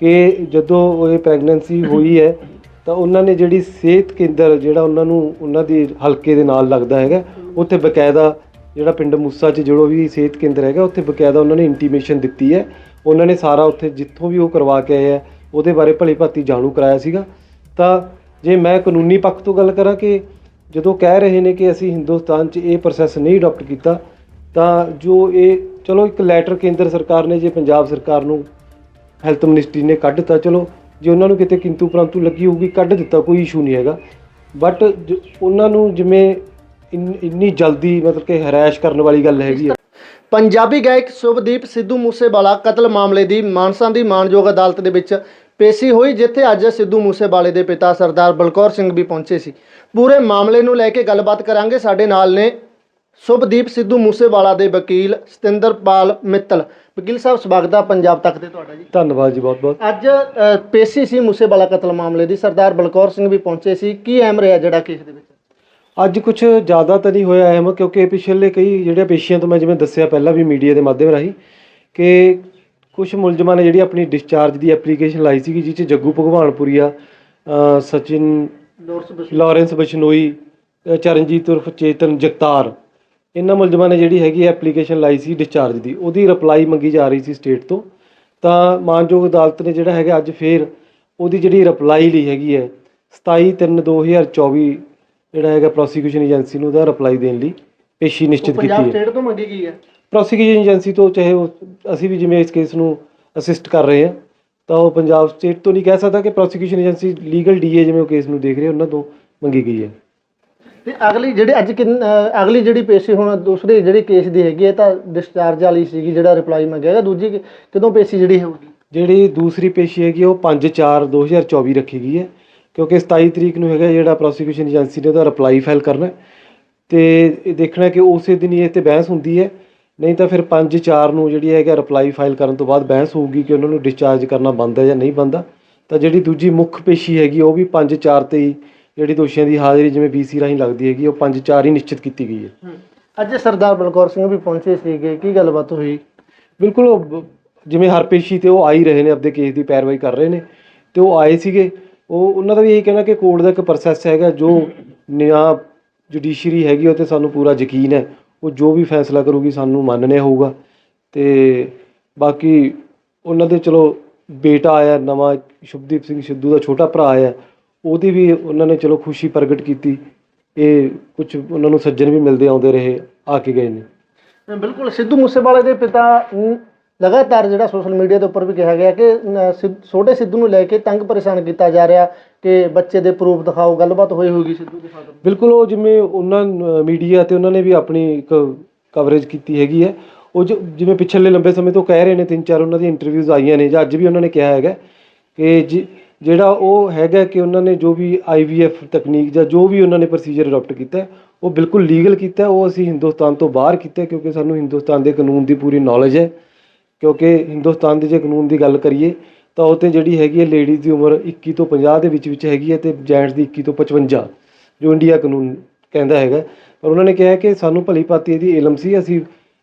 ਕਿ ਜਦੋਂ ਇਹ ਪ੍ਰੈਗਨੈਂਸੀ ਹੋਈ ਹੈ, ਤਾਂ ਉਹਨਾਂ ਨੇ ਜਿਹੜੀ ਸਿਹਤ ਕੇਂਦਰ ਜਿਹੜਾ ਉਹਨਾਂ ਨੂੰ ਉਹਨਾਂ ਦੀ ਹਲਕੇ ਦੇ ਨਾਲ ਲੱਗਦਾ ਹੈਗਾ, ਉੱਥੇ ਬਕਾਇਦਾ ਜਿਹੜਾ ਪਿੰਡ ਮੂਸਾ 'ਚ ਜਿਹੜਾ ਵੀ ਸਿਹਤ ਕੇਂਦਰ ਹੈਗਾ, ਉੱਥੇ ਬਕਾਇਦਾ ਉਹਨਾਂ ਨੇ ਇੰਟੀਮੇਸ਼ਨ ਦਿੱਤੀ ਹੈ। ਉਹਨਾਂ ਨੇ ਸਾਰਾ ਉੱਥੇ ਜਿੱਥੋਂ ਵੀ ਉਹ ਕਰਵਾ ਕੇ ਆਏ ਆ, ਉਹਦੇ ਬਾਰੇ ਭਲੀ ਭਾਤੀ ਜਾਣੂ ਕਰਾਇਆ ਸੀਗਾ। ਤਾਂ ਜੇ ਮੈਂ ਕਾਨੂੰਨੀ ਪੱਖ ਤੋਂ ਗੱਲ ਕਰਾਂ ਕਿ ਜਦੋਂ ਕਹਿ ਰਹੇ ਨੇ ਕਿ ਅਸੀਂ ਹਿੰਦੁਸਤਾਨ 'ਚ ਇਹ ਪ੍ਰੋਸੈਸ ਨਹੀਂ ਅਡਾਪਟ ਕੀਤਾ, ਤਾਂ ਜੋ ਇਹ, ਚਲੋ ਇੱਕ ਲੈਟਰ ਕੇਂਦਰ ਸਰਕਾਰ ਨੇ, ਜੇ ਪੰਜਾਬ ਸਰਕਾਰ ਨੂੰ ਹੈਲਥ ਮਿਨਿਸਟਰੀ ਨੇ ਕੱਢ ਦਿੱਤਾ ਚਲੋ, ਜੇ ਉਹਨਾਂ ਨੂੰ ਕਿਤੇ ਕਿੰਤੂ ਪ੍ਰੰਤੂ ਲੱਗੀ ਹੋਊਗੀ, ਕੱਢ ਦਿੱਤਾ, ਕੋਈ ਇਸ਼ੂ ਨਹੀਂ ਹੈਗਾ। ਬਟ ਉਹਨਾਂ ਨੂੰ ਜਿਵੇਂ ਇੰਨੀ ਜਲਦੀ ਮਤਲਬ ਕਿ ਹਰਾਸ਼ ਕਰਨ ਵਾਲੀ ਗੱਲ ਹੈਗੀ ਹੈ ਪੰਜਾਬੀ ਗਾਇਕ ਸ਼ੁਭਦੀਪ ਸਿੱਧੂ ਮੂਸੇਵਾਲਾ ਕਤਲ ਮਾਮਲੇ ਦੀ ਮਾਨਸਾ ਦੀ ਮਾਨਯੋਗ ਅਦਾਲਤ ਦੇ ਵਿੱਚ ਪੇਸ਼ੀ ਹੋਈ, ਜਿੱਥੇ ਅੱਜ ਸਿੱਧੂ ਮੂਸੇਵਾਲੇ ਦੇ ਪਿਤਾ ਸਰਦਾਰ ਬਲਕੌਰ ਸਿੰਘ ਵੀ ਪਹੁੰਚੇ ਸੀ। ਪੂਰੇ ਮਾਮਲੇ ਨੂੰ ਲੈ ਕੇ ਗੱਲਬਾਤ ਕਰਾਂਗੇ। ਸਾਡੇ ਨਾਲ ਨੇ ਸ਼ੁਭਦੀਪ ਸਿੱਧੂ ਮੂਸੇਵਾਲਾ ਦੇ ਵਕੀਲ ਸਤਿੰਦਰਪਾਲ ਮਿੱਤਲ। ਵਕੀਲ ਸਾਹਿਬ ਸਵਾਗਤ ਹੈ ਪੰਜਾਬ ਤੱਕ ਦੇ ਤੁਹਾਡਾ ਜੀ। ਧੰਨਵਾਦ ਜੀ ਬਹੁਤ ਬਹੁਤ ਅੱਜ ਅ, ਪੇਸ਼ੀ ਸੀ ਮੂਸੇਵਾਲਾ ਕਤਲ ਮਾਮਲੇ ਦੀ। ਸਰਦਾਰ ਬਲਕੌਰ ਸਿੰਘ ਵੀ ਪਹੁੰਚੇ ਸੀ। ਕੀ ਅਹਿਮ ਰਿਹਾ ਜਿਹੜਾ ਕੇਸ ਦੇ ਵਿੱਚ? ਅੱਜ ਕੁਝ ਜ਼ਿਆਦਾ ਤਾਂ ਨਹੀਂ ਹੋਇਆ ਅਹਿਮ ਕਿਉਂਕਿ ਪਿਛਲੇ ਕਈ ਜਿਹੜੇ ਪੇਸ਼ੀਆਂ ਤੋਂ ਮੈਂ ਜਿਵੇਂ ਦੱਸਿਆ ਪਹਿਲਾਂ ਵੀ ਮੀਡੀਆ ਦੇ ਮਾਧਿਅਮ ਰਾਹੀਂ ਕਿ ਕੁਝ ਮੁਲਜ਼ਮਾਂ ਨੇ ਜਿਹੜੀ ਆਪਣੀ ਡਿਸਚਾਰਜ ਦੀ ਐਪਲੀਕੇਸ਼ਨ ਲਾਈ ਸੀਗੀ ਜਿਸ 'ਚ ਜੱਗੂ ਭਗਵਾਨਪੁਰੀਆ ਅ, ਸਚਿਨ ਲੋਰਸ ਬਸ ਲਾਰੈਂਸ ਬਸ਼ਨੋਈ ਅ, ਚਰਨਜੀਤ ਉਰਫ ਚੇਤਨ ਜਗਤਾਰ। ਇਹਨਾਂ ਮੁਲਜ਼ਮਾਂ ਨੇ ਜਿਹੜੀ ਹੈਗੀ ਐਪਲੀਕੇਸ਼ਨ ਲਾਈ ਸੀ ਡਿਸਚਾਰਜ ਦੀ ਉਹਦੀ ਰਿਪਲਾਈ ਮੰਗੀ ਜਾ ਰਹੀ ਸੀ ਸਟੇਟ ਤੋਂ। ਤਾਂ ਮਾਨਯੋਗ ਅਦਾਲਤ ਨੇ ਜਿਹੜਾ ਹੈਗਾ ਅੱਜ ਫੇਰ ਉਹਦੀ ਜਿਹੜੀ ਰਿਪਲਾਈ ਲਈ ਹੈਗੀ ਹੈ 27/3/2024 ਜਿਹੜਾ ਹੈਗਾ ਪ੍ਰੋਸੀਕਿਊਸ਼ਨ ਏਜੰਸੀ ਨੂੰ ਉਹਦਾ ਰਿਪਲਾਈ ਦੇਣ ਲਈ ਪੇਸ਼ੀ ਨਿਸ਼ਚਿਤ ਕੀਤੀ ਪੰਜਾਬ ਹੈ। ਸਟੇਟ ਤੋਂ ਮੰਗੀ ਗਈ ਹੈ? ਪ੍ਰੋਸੀਕਿਊਸ਼ਨ ਏਜੰਸੀ ਤੋਂ ਚਾਹੇ ਉਹ ਅਸੀਂ ਵੀ ਜਿਵੇਂ ਇਸ ਕੇਸ ਨੂੰ ਅਸਿਸਟ ਕਰ ਰਹੇ ਹਾਂ ਤਾਂ ਉਹ ਪੰਜਾਬ ਸਟੇਟ ਤੋਂ ਨਹੀਂ ਕਹਿ ਸਕਦਾ ਕਿ ਪ੍ਰੋਸੀਕਿਊਸ਼ਨ ਏਜੰਸੀ ਲੀਗਲ ਡੀਏ ਜਿਵੇਂ ਉਹ ਕੇਸ ਨੂੰ ਦੇਖ ਰਹੇ ਉਹਨਾਂ ਤੋਂ ਮੰਗੀ ਗਈ ਹੈ। ਤੇ ਅਗਲੀ ਜਿਹੜੇ ਅੱਜ ਕਿੰਨ- ਅਹ ਅਗਲੀ ਜਿਹੜੀ ਪੇਸ਼ੀ ਹੁਣ ਦੂਸਰੇ ਜਿਹੜੀ ਕੇਸ ਦੀ ਹੈਗੀ ਹੈ, ਤਾਂ ਡਿਸਚਾਰਜ ਵਾਲੀ ਸੀਗੀ ਜਿਹੜਾ ਰਿਪਲਾਈ ਮੰਗਿਆ ਦੂਜੀ ਕਿ- ਕਦੋਂ ਪੇਸ਼ੀ ਜਿਹੜੀ ਹੋਊਗੀ? ਜਿਹੜੀ ਦੂਸਰੀ ਪੇਸ਼ੀ ਹੈਗੀ, ਉਹ 5/4/2024 ਰੱਖੀ ਗਈ ਹੈ, ਕਿਉਂਕਿ 27 ਤਰੀਕ ਨੂੰ ਹੈਗਾ ਜਿਹੜਾ ਪ੍ਰੋਸੀਕਿਊਸ਼ਨ ਏਜੰਸੀ ਨੇ ਉਹਦਾ ਰਿਪਲਾਈ ਫਾਈਲ ਕਰਨਾ ਹੈ। ਤੇ ਇਹ ਦੇਖਣਾ ਕਿ ਉਸੇ ਦਿਨ ਹੀ ਇਹ ਤੇ ਬਹਿਸ ਹੁੰਦੀ ਹੈ, ਨਹੀਂ ਤਾਂ ਫਿਰ 5/4 ਨੂੰ ਜਿਹੜੀ ਹੈਗਾ ਰਿਪਲਾਈ ਫਾਈਲ ਕਰਨ ਤੋਂ ਬਾਅਦ ਬਹਿਸ ਹੋਊਗੀ ਕਿ ਉਹਨਾਂ ਨੂੰ ਡਿਸਚਾਰਜ ਕਰਨਾ ਬੰਦ ਹੈ ਜਾਂ ਨਹੀਂ ਬੰਦਾ ਤਾਂ ਜਿਹੜੀ ਦੂਜੀ ਮੁੱਖ ਪੇਸ਼ੀ ਹੈਗੀ, ਉਹ ਵੀ 5/4 ਤੇ ਹੀ ਜਿਹੜੀ ਦੋਸ਼ੀਆਂ ਦੀ ਹਾਜ਼ਰੀ ਜਿਵੇਂ ਬੀਸੀ ਰਾਹੀਂ ਲੱਗਦੀ ਹੈਗੀ ਉਹ 5/4 ਹੀ ਨਿਸ਼ਚਿਤ ਕੀਤੀ ਗਈ ਹੈ। ਅੱਜ ਸਰਦਾਰ ਬਲਕੌਰ ਸਿੰਘ ਵੀ ਪਹੁੰਚੇ ਸੀਗੇ ਕੀ ਗੱਲਬਾਤ ਹੋਈ? ਬਿਲਕੁਲ ਉਹ ਬ- ਜਿਵੇਂ ਹਰ ਪੇਸ਼ੀ ਤੇ ਉਹ ਆ ਹੀ ਰਹੇ ਨੇ ਆਪਦੇ ਕੇਸ ਦੀ ਪੈਰਵਾਈ ਕਰ ਰਹੇ ਨੇ ਤੇ ਉਹ ਆਏ ਸੀਗੇ। ਉਹ ਉਹਨਾਂ ਦਾ ਵੀ ਇਹੀ ਕਹਿਣਾ ਕਿ ਕੋਰਟ ਦਾ ਇੱਕ ਪ੍ਰੋਸੈਸ ਹੈਗਾ ਜੋ ਨਿਆਂ ਜੁਡੀਸ਼ਰੀ ਹੈਗੀ ਉਹ ਤੇ ਸਾਨੂੰ ਪੂਰਾ ਯਕੀਨ ਹੈ। ਉਹ ਜੋ ਵੀ ਫੈਸਲਾ ਕਰੂਗੀ ਸਾਨੂੰ ਮੰਨਣਾ ਹੋਊਗਾ। ਤੇ ਬਾਕੀ ਉਹਨਾਂ ਦੇ ਚਲੋ ਬੇਟਾ ਆਇਆ ਨਵਾਂ ਸ਼ੁਭਦੀਪ ਸਿੰਘ ਸਿੱਧੂ ਦਾ ਛੋਟਾ ਭਰਾ ਆਇਆ ਉਹਦੀ ਵੀ ਉਹਨਾਂ ਨੇ ਚਲੋ ਖੁਸ਼ੀ ਪ੍ਰਗਟ ਕੀਤੀ। ਇਹ ਕੁਝ ਉਹਨਾਂ ਨੂੰ ਸੱਜਣ ਵੀ ਮਿਲਦੇ ਆਉਂਦੇ ਰਹੇ ਆ ਕੇ ਗਏ ਨੇ। ਬਿਲਕੁਲ ਸਿੱਧੂ ਮੂਸੇਵਾਲੇ ਦੇ ਪਿਤਾ ਲਗਾਤਾਰ ਜਿਹੜਾ ਸੋਸ਼ਲ ਮੀਡੀਆ ਦੇ ਉੱਪਰ ਵੀ ਕਿਹਾ ਗਿਆ ਕਿ ਛੋਟੇ ਸਿੱਧੂ ਨੂੰ ਲੈ ਕੇ ਤੰਗ ਪਰੇਸ਼ਾਨ ਕੀਤਾ ਜਾ ਰਿਹਾ ਕਿ ਬੱਚੇ ਦੇ ਪ੍ਰੂਫ ਦਿਖਾਓ ਗੱਲਬਾਤ ਹੋਈ ਹੋਊਗੀ ਸਿੱਧੂ ਦੇ ਫਾਦਰ ਬਿਲਕੁਲ ਉਹ ਜਿਵੇਂ ਉਹਨਾਂ ਮੀਡੀਆ ਤੇ ਉਹਨਾਂ ਨੇ ਵੀ ਆਪਣੀ ਇੱਕ ਕਵਰੇਜ ਕੀਤੀ ਹੈਗੀ ਹੈ। ਉਹ ਜੋ ਜਿਵੇਂ ਪਿਛਲੇ ਲੰਬੇ ਸਮੇਂ ਤੋਂ ਕਹਿ ਰਹੇ ਨੇ ਤਿੰਨ ਚਾਰ ਉਹਨਾਂ ਦੀ ਇੰਟਰਵਿਊਜ਼ ਆਈਆਂ ਨੇ ਜਾਂ ਅੱਜ ਵੀ ਉਹਨਾਂ ਨੇ ਕਿਹਾ ਹੈਗਾ ਕਿ ਜਿ- ਜਿਹੜਾ ਉਹ ਹੈਗਾ ਕਿ ਉਹਨਾਂ ਨੇ ਜੋ ਵੀ ਆਈਵੀਐਫ ਤਕਨੀਕ ਜਾਂ ਜੋ ਵੀ ਉਹਨਾਂ ਨੇ ਪ੍ਰੋਸੀਜਰ ਅਡਾਪਟ ਕੀਤਾ ਉਹ ਬਿਲਕੁਲ ਲੀਗਲ ਕੀਤਾ ਉਹ ਅਸੀਂ ਹਿੰਦੁਸਤਾਨ ਤੋਂ ਬਾਹਰ ਕੀਤਾ ਕਿਉਂਕਿ ਸਾਨੂੰ ਹਿੰਦੁਸਤਾਨ ਦੇ ਕਾਨੂੰਨ ਦੀ ਪੂਰੀ ਨੌਲੇਜ ਹੈ। ਕਿਉਂਕਿ ਹਿੰਦੁਸਤਾਨ ਦੇ ਜੇ ਕਾਨੂੰਨ ਦੀ ਗੱਲ ਕਰੀਏ, ਤਾਂ ਉਹ 'ਤੇ ਜਿਹੜੀ ਹੈਗੀ ਹੈ ਲੇਡੀਜ਼ ਦੀ ਉਮਰ 21 ਤੋਂ 50 ਦੇ ਵਿੱਚ ਵਿੱਚ ਹੈਗੀ ਹੈ ਤੇ ਜੈਂਟਸ ਦੀ 21 ਤੋਂ 55 ਜੋ ਇੰਡੀਆ ਕਾਨੂੰਨ ਕਹਿੰਦਾ ਹੈਗਾ ਪਰ ਉਹਨਾਂ ਨੇ ਕਿਹਾ ਕਿ ਸਾਨੂੰ ਭਲੀ ਭਾਤੀ ਇਹਦੀ ਇਲਮ ਸੀ, ਅਸੀਂ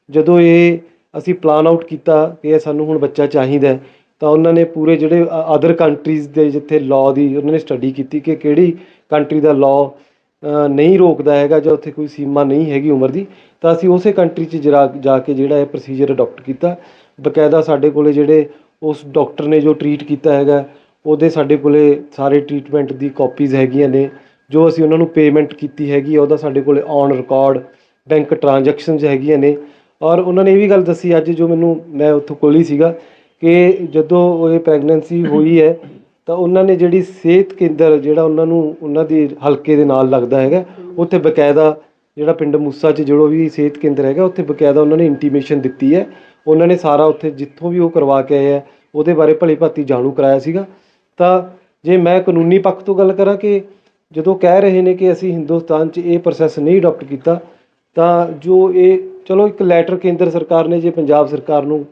ਜਦੋਂ ਇਹ, ਅਸੀਂ ਪਲਾਨ ਆਊਟ ਕੀਤਾ ਕਿ ਇਹ ਸਾਨੂੰ ਹੁਣ ਬੱਚਾ ਚਾਹੀਦਾ ਤਾਂ ਉਹਨਾਂ ਨੇ ਪੂਰੇ ਜਿਹੜੇ ਅਦਰ ਕੰਟਰੀਜ਼ ਦੇ ਜਿੱਥੇ ਲਾਅ ਦੀ ਉਹਨਾਂ ਨੇ ਸਟੱਡੀ ਕੀਤੀ ਕਿ ਕਿਹੜੀ ਕੰਟਰੀ ਦਾ ਲਾਅ ਨਹੀਂ ਰੋਕਦਾ ਹੈਗਾ ਜਾਂ ਉੱਥੇ ਕੋਈ ਸੀਮਾ ਨਹੀਂ ਹੈਗੀ ਉਮਰ ਦੀ, ਤਾਂ ਅਸੀਂ ਉਸੇ ਕੰਟਰੀ 'ਚ ਜਰਾ, ਜਾ ਕੇ ਜਿਹੜਾ ਇਹ ਪ੍ਰੋਸੀਜਰ ਅਡਾਪਟ ਕੀਤਾ। ਬਕਾਇਦਾ ਸਾਡੇ ਕੋਲੇ ਜਿਹੜੇ ਉਸ ਡਾਕਟਰ ਨੇ ਜੋ ਟਰੀਟ ਕੀਤਾ ਹੈਗਾ, ਉਹਦੇ ਸਾਡੇ ਕੋਲੇ ਸਾਰੇ ਟਰੀਟਮੈਂਟ ਦੀ ਕਾਪੀਜ਼ ਹੈਗੀਆਂ ਨੇ, ਜੋ ਅਸੀਂ ਉਹਨਾਂ ਨੂੰ ਪੇਮੈਂਟ ਕੀਤੀ ਹੈਗੀ ਆ, ਉਹਦਾ ਸਾਡੇ ਕੋਲੇ ਔਨ ਰਿਕਾਰਡ ਬੈਂਕ ਟ੍ਰਾਂਜੈਕਸ਼ਨਸ ਹੈਗੀਆਂ ਨੇ। ਔਰ ਉਹਨਾਂ ਨੇ ਇਹ ਵੀ ਗੱਲ ਦੱਸੀ ਅੱਜ ਜੋ ਮੈਨੂੰ, ਮੈਂ ਉੱਥੋਂ ਕੋਲ ਹੀ ਸੀਗਾ ਕਿ ਜਦੋਂ ਇਹ ਪ੍ਰੈਗਨੈਂਸੀ ਹੋਈ ਹੈ, ਤਾਂ ਉਹਨਾਂ ਨੇ ਜਿਹੜੀ ਸਿਹਤ ਕੇਂਦਰ ਜਿਹੜਾ ਉਹਨਾਂ ਨੂੰ ਉਹਨਾਂ ਦੀ ਹਲਕੇ ਦੇ ਨਾਲ ਲੱਗਦਾ ਹੈਗਾ, ਉੱਥੇ ਬਕਾਇਦਾ ਜਿਹੜਾ ਪਿੰਡ ਮੂਸਾ 'ਚ ਜਿਹੜਾ ਵੀ ਸਿਹਤ ਕੇਂਦਰ ਹੈਗਾ, ਉੱਥੇ ਬਕਾਇਦਾ ਉਹਨਾਂ ਨੇ ਇੰਟੀਮੇਸ਼ਨ ਦਿੱਤੀ ਹੈ। ਉਹਨਾਂ ਨੇ ਸਾਰਾ ਉੱਥੇ ਜਿੱਥੋਂ ਵੀ ਉਹ ਕਰਵਾ ਕੇ ਆਏ ਆ, ਉਹਦੇ ਬਾਰੇ ਭਲੀ ਭਾਤੀ ਜਾਣੂ ਕਰਾਇਆ ਸੀਗਾ। ਤਾਂ ਜੇ ਮੈਂ ਕਾਨੂੰਨੀ ਪੱਖ ਤੋਂ ਗੱਲ ਕਰਾਂ ਕਿ ਜਦੋਂ ਕਹਿ ਰਹੇ ਨੇ ਕਿ ਅਸੀਂ ਹਿੰਦੁਸਤਾਨ 'ਚ ਇਹ ਪ੍ਰੋਸੈਸ ਨਹੀਂ ਅਡਾਪਟ ਕੀਤਾ, ਤਾਂ ਜੋ ਇਹ, ਚਲੋ ਇੱਕ ਲੈਟਰ ਕੇਂਦਰ ਸਰਕਾਰ ਨੇ, ਜੇ ਪੰਜਾਬ ਸਰਕਾਰ ਨੂੰ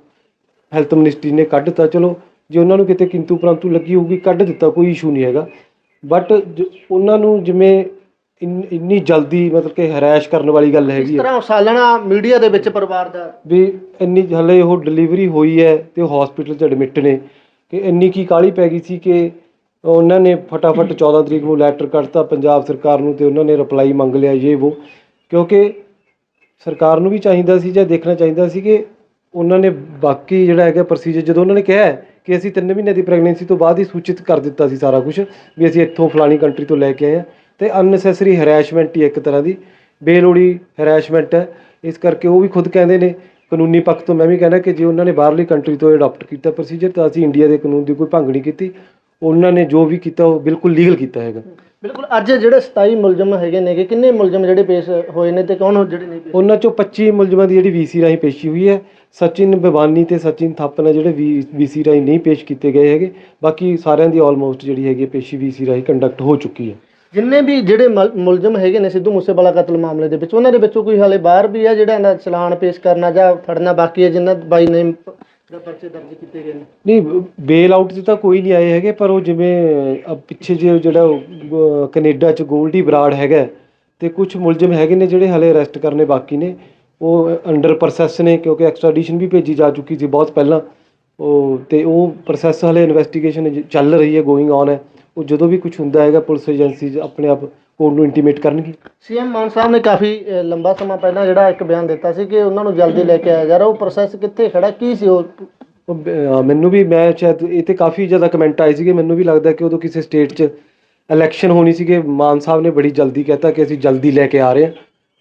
ਹੈਲਥ ਮਿਨਿਸਟਰੀ ਨੇ ਕੱਢ ਦਿੱਤਾ। ਚਲੋ ਜੇ ਉਹਨਾਂ ਨੂੰ ਕਿਤੇ ਕਿੰਤੂ ਪ੍ਰੰਤੂ ਲੱਗੀ ਹੋਊਗੀ ਕੱਢ ਦਿੱਤਾ ਕੋਈ ਇਸ਼ੂ ਨਹੀਂ ਹੈਗਾ। ਬਟ ਉਹਨਾਂ ਨੂੰ ਜਿਵੇਂ ਇੰਨ- ਜਲਦੀ ਮਤਲਬ ਕਿ ਹਰਾਸ਼ ਕਰਨ ਵਾਲੀ ਗੱਲ ਇਸ ਹੈਗੀ ਹੈ ਤਰ੍ਹਾਂ ਉਸਾਲਣਾ ਮੀਡੀਆ ਦੇ ਵਿੱਚ ਪਰਿਵਾਰ ਦਾ। ਵੀ ਇੰਨੀ ਹਲੇ ਉਹ ਡਿਲੀਵਰੀ ਹੋਈ ਹੈ ਤੇ ਉਹ ਹਸਪੀਟਲ 'ਚ ਐਡਮਿਟ ਨੇ ਕਿ ਇੰਨੀ ਕੀ ਕਾਲੀ ਪੈ ਗਈ ਸੀ ਕਿ ਉਹਨਾਂ ਨੇ ਫਟਾਫਟ 14 ਤਰੀਕ ਨੂੰ ਲੈਟਰ ਕੱਢਤਾ ਪੰਜਾਬ ਸਰਕਾਰ ਨੂੰ ਤੇ ਉਹਨਾਂ ਨੇ ਰਿਪਲਾਈ ਮੰਗ ਲਿਆ ਇਹ ਉਹ ਕਿਉਂਕਿ ਸਰਕਾਰ ਨੂੰ ਵੀ ਚਾਹੀਦਾ ਸੀ ਜਾਂ ਦੇਖਣਾ ਚਾਹੀਦਾ ਸੀ ਕਿ ਉਹਨਾਂ ਨੇ ਬਾਕੀ ਜਿਹੜਾ ਹੈਗਾ ਪ੍ਰੋਸੀਜਰ ਜਦੋਂ ਉਹਨਾਂ ਨੇ ਕਿਹਾ ਕਿ ਅਸੀਂ 3 ਮਹੀਨੇ ਦੀ ਪ੍ਰੈਗਨੈਂਸੀ ਤੋਂ ਬਾਅਦ ਹੀ ਸੂਚਿਤ ਕਰ ਦਿੱਤਾ ਸੀ ਸਾਰਾ ਕੁਝ ਵੀ ਅਸੀਂ ਇੱਥੋਂ ਫਲਾਣੀ ਕੰਟਰੀ ਤੋਂ ਲੈ ਕੇ ਆਏ ਹਾਂ, ਤੇ ਅਨਨੈਸੈਸਰੀ ਹੈਰੈਸ਼ਮੈਂਟ ਹੀ ਇੱਕ ਤਰ੍ਹਾਂ ਦੀ ਬੇਲੋੜੀ ਹੈਰੈਸ਼ਮੈਂਟ ਹੈ। ਇਸ ਕਰਕੇ ਉਹ ਵੀ ਖੁਦ ਕਹਿੰਦੇ ਨੇ, ਕਾਨੂੰਨੀ ਪੱਖ ਤੋਂ ਮੈਂ ਵੀ ਕਹਿੰਦਾ ਕਿ ਜੇ ਉਹਨਾਂ ਨੇ ਬਾਹਰਲੀ ਕੰਟਰੀ ਤੋਂ ਅਡਾਪਟ ਕੀਤਾ ਪ੍ਰੋਸੀਜਰ ਤਾਂ ਅਸੀਂ ਇੰਡੀਆ ਦੇ ਕਾਨੂੰਨ ਦੀ ਕੋਈ ਭੰਗ ਨਹੀਂ ਕੀਤੀ। ਉਹਨਾਂ ਨੇ ਜੋ ਵੀ ਕੀਤਾ ਉਹ ਬਿਲਕੁਲ ਲੀਗਲ ਕੀਤਾ ਹੈਗਾ। ਬਿਲਕੁਲ ਅੱਜ ਜਿਹੜੇ 27 ਮੁਲਜ਼ਮ ਹੈਗੇ ਨੇਗੇ ਕਿੰਨੇ ਮੁਲਜ਼ਮ ਜਿਹੜੇ ਪੇਸ਼ ਹੋਏ ਨੇ ਤੇ ਕੌਣ ਜਿਹੜੇ ਨਹੀਂ ਪੇਸ਼? ਉਹਨਾਂ ਚੋਂ 25 ਮੁਲਜ਼ਮਾਂ ਦੀ ਜਿਹੜੀ ਵੀਸੀ ਰਾਹੀਂ ਪੇਸ਼ੀ ਹੋਈ ਹੈ। ਸਚਿਨ ਬਿਵਾਨੀ ਤੇ ਸਚਿਨ ਥਾਪਰ ਨੇ ਜਿਹੜੇ ਵੀਸੀ ਰਾਹੀਂ ਨਹੀਂ ਪੇਸ਼ ਕੀਤੇ ਗਏ ਹੈਗੇ। ਬਾਕੀ ਸਾਰਿਆਂ ਦੀ ਆਲਮੋਸਟ ਜਿਹੜੀ ਹੈਗੀ ਪੇਸ਼ੀ ਵੀਸੀ ਰਾਹੀਂ ਕੰਡਕਟ ਹੋ ਚੁੱਕੀ ਹੈ। ਜਿੰਨੇ ਵੀ ਜਿਹੜੇ ਮਲ- ਮੁਲਜ਼ਮ ਹੈਗੇ ਨੇ ਸਿੱਧੂ ਮੂਸੇਵਾਲਾ ਕਤਲ ਮਾਮਲੇ ਦੇ ਵਿੱਚ ਉਹਨਾਂ ਦੇ ਵਿੱਚੋਂ ਕੋਈ ਹਾਲੇ ਬਾਹਰ ਵੀ ਹੈ ਜਿਹੜਾ ਇਹਨਾਂ ਚਲਾਨ ਪੇਸ਼ ਕਰਨਾ ਜਾਂ ਫੜਨਾ ਬਾਕੀ ਹੈ ਜਿਨ੍ਹਾਂ ਬਾਈ ਨੇ ਦਾ ਪਰਚੇ ਦਰਜ ਕੀਤੇ ਗਏ ਨੇ? ਨਹੀਂ ਬੇਲ ਆਊਟ 'ਚ ਤਾਂ ਕੋਈ ਨਹੀਂ ਆਏ ਹੈਗੇ ਪਰ ਉਹ ਜਿਵੇਂ ਅਹ, ਪਿੱਛੇ ਜੇ ਜਿਹੜਾ ਉਹ, ਅਹ, ਕੈਨੇਡਾ 'ਚ ਗੋਲਡੀ ਬਰਾੜ ਹੈਗਾ ਤੇ ਕੁਝ ਮੁਲਜ਼ਮ ਹੈਗੇ ਨੇ ਜਿਹੜੇ ਹਲੇ ਅਰੈਸਟ ਕਰਨੇ ਬਾਕੀ ਨੇ। ਉਹ ਅੰਡਰ ਪ੍ਰੋਸੈਸ ਨੇ ਕਿਉਂਕਿ ਐਕਸਟ੍ਰੈਡੀਸ਼ਨ ਵੀ ਭੇਜੀ ਜਾ ਚੁੱਕੀ ਸੀ ਬਹੁਤ ਪਹਿਲਾਂ। ਉਹ ਤੇ ਉਹ ਪ੍ਰੋਸੈਸ ਹਲੇ ਇਨਵੈਸਟੀਗੇਸ਼ਨ ਚੱਲ ਰਹੀ ਹੈ ਗੋਇੰਗ ਔਨ ਹੈ। ਉਹ ਜਦੋਂ ਵੀ ਕੁਝ ਹੁੰਦਾ ਹੈਗਾ ਪੁਲਿਸ ਏਜੰਸੀਜ਼ ਆਪਣੇ ਆਪ ਕੋਰਟ ਨੂੰ ਇੰਟੀਮੇਟ ਕਰਨਗੀ। ਸੀਐਮ ਮਾਨ ਸਾਹਿਬ ਨੇ ਕਾਫੀ ਅ, ਲੰਬਾ ਸਮਾਂ ਪਹਿਲਾਂ ਜਿਹੜਾ ਇੱਕ ਬਿਆਨ ਦਿੱਤਾ ਸੀ ਕਿ ਉਹਨਾਂ ਨੂੰ ਜਲਦੀ ਲੈ ਕੇ ਆਇਆ ਜਾ ਰਿਹਾ। ਉਹ ਪ੍ਰੋਸੈਸ ਕਿੱਥੇ ਖੜਾ ਕੀ ਸੀ ਉਹ? ਉਹ ਬ- ਅਹ ਮੈਨੂੰ ਵੀ ਮੈਂ ਸ਼ਾਇਦ ਇਹ ਤੇ ਕਾਫੀ ਜ਼ਿਆਦਾ ਕਮੈਂਟ ਆਏ ਸੀਗੇ। ਮੈਨੂੰ ਵੀ ਲੱਗਦਾ ਕਿ ਉਦੋਂ ਕਿਸੇ ਸਟੇਟ 'ਚ ਇਲੈਕਸ਼ਨ ਹੋਣੀ ਸੀ ਕਿ ਮਾਨ ਸਾਹਿਬ ਨੇ ਬੜੀ ਜਲਦੀ ਕਹਿਤਾ ਕਿ ਅਸੀਂ ਜਲਦੀ ਲੈ ਕੇ ਆ ਰਹੇ ਹਾਂ।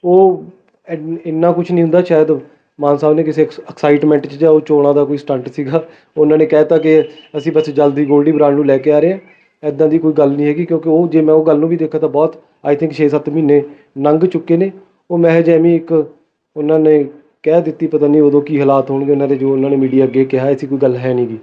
ਉਹ ਇੰਨ- ਇੰਨਾ ਕੁਝ ਨਹੀਂ ਹੁੰਦਾ ਸ਼ਾਇਦ। ਮਾਨ ਸਾਹਿਬ ਨੇ ਕਿਸੇ ਐਕਸਾਈਟਮੈਂਟ 'ਚ ਜਾਂ ਉਹ ਚੋਣਾਂ ਦਾ ਕੋਈ ਸਟੰਟ ਸੀਗਾ। ਉਹਨਾਂ ਨੇ ਕਹਿਤਾ ਕਿ ਅਸੀਂ ਬਸ ਜਲਦੀ ਗੋਲਡੀ ਬਰਾਂਡ ਨੂੰ ਲੈ ਕੇ ਆ ਰਹੇ ਹਾਂ। ਐਦਾਂ ਦੀ ਕੋਈ ਗੱਲ ਨਹੀਂ ਹੈਗੀ ਕਿਉਂਕਿ ਉਹ ਜੇ ਮੈਂ ਉਹ ਗੱਲ ਨੂੰ ਵੀ ਦੇਖਾਂ ਤਾਂ ਬਹੁਤ ਆਈ ਥਿੰਕ 6-7 ਮਹੀਨੇ ਲੰਘ ਚੁੱਕੇ ਨੇ। ਉਹ ਮਹਿਜ ਐਵੇਂ ਇੱਕ ਉਹਨਾਂ ਨੇ ਕਹਿ ਦਿੱਤੀ ਪਤਾ ਨਹੀਂ ਉਦੋਂ ਕੀ ਹਾਲਾਤ ਹੋਣਗੇ ਉਹਨਾਂ ਦੇ ਜੋ ਉਹਨਾਂ ਨੇ ਮੀਡੀਆ ਅੱਗੇ ਕਿਹਾ ਐਸੀ ਕੋਈ ਗੱਲ ਹੈ ਨਹੀਂਗੀ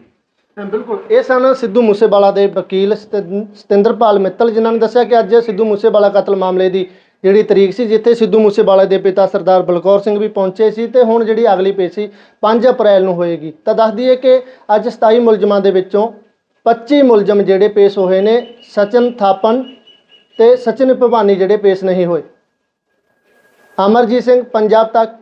ਹਾਂ, ਬਿਲਕੁਲ। ਇਹ ਸਨ ਸਿੱਧੂ ਮੂਸੇਵਾਲਾ ਦੇ ਵਕੀਲ ਸਤਿੰ- ਸਤਿੰਦਰਪਾਲ ਮਿੱਤਲ ਜਿਨ੍ਹਾਂ ਨੇ ਦੱਸਿਆ ਕਿ ਅੱਜ ਸਿੱਧੂ ਮੂਸੇਵਾਲਾ ਕਤਲ ਮਾਮਲੇ ਦੀ ਜਿਹੜੀ ਤਰੀਕ ਸੀ ਜਿੱਥੇ ਸਿੱਧੂ ਮੂਸੇਵਾਲੇ ਦੇ ਪਿਤਾ ਸਰਦਾਰ ਬਲਕੌਰ ਸਿੰਘ ਵੀ ਪਹੁੰਚੇ ਸੀ ਤੇ ਹੁਣ ਜਿਹੜੀ ਅਗਲੀ ਪੇਸ਼ੀ 5 ਅਪ੍ਰੈਲ ਨੂੰ ਹੋਏਗੀ। ਤਾਂ ਦੱਸ ਦਈਏ ਕਿ ਅੱਜ 27 ਮੁਲਜ਼ਮਾਂ ਦੇ ਵਿੱਚੋਂ 25 ਮੁਲਜ਼ਮ ਜਿਹੜੇ ਪੇਸ਼ ਹੋਏ ਨੇ, ਸਚਨ ਥਾਪਨ ਤੇ ਸਚਿਨ ਭਵਾਨੀ ਜਿਹੜੇ ਪੇਸ਼ ਨਹੀਂ ਹੋਏ। ਅਮਰਜੀਤ ਸਿੰਘ, ਪੰਜਾਬ ਤੱਕ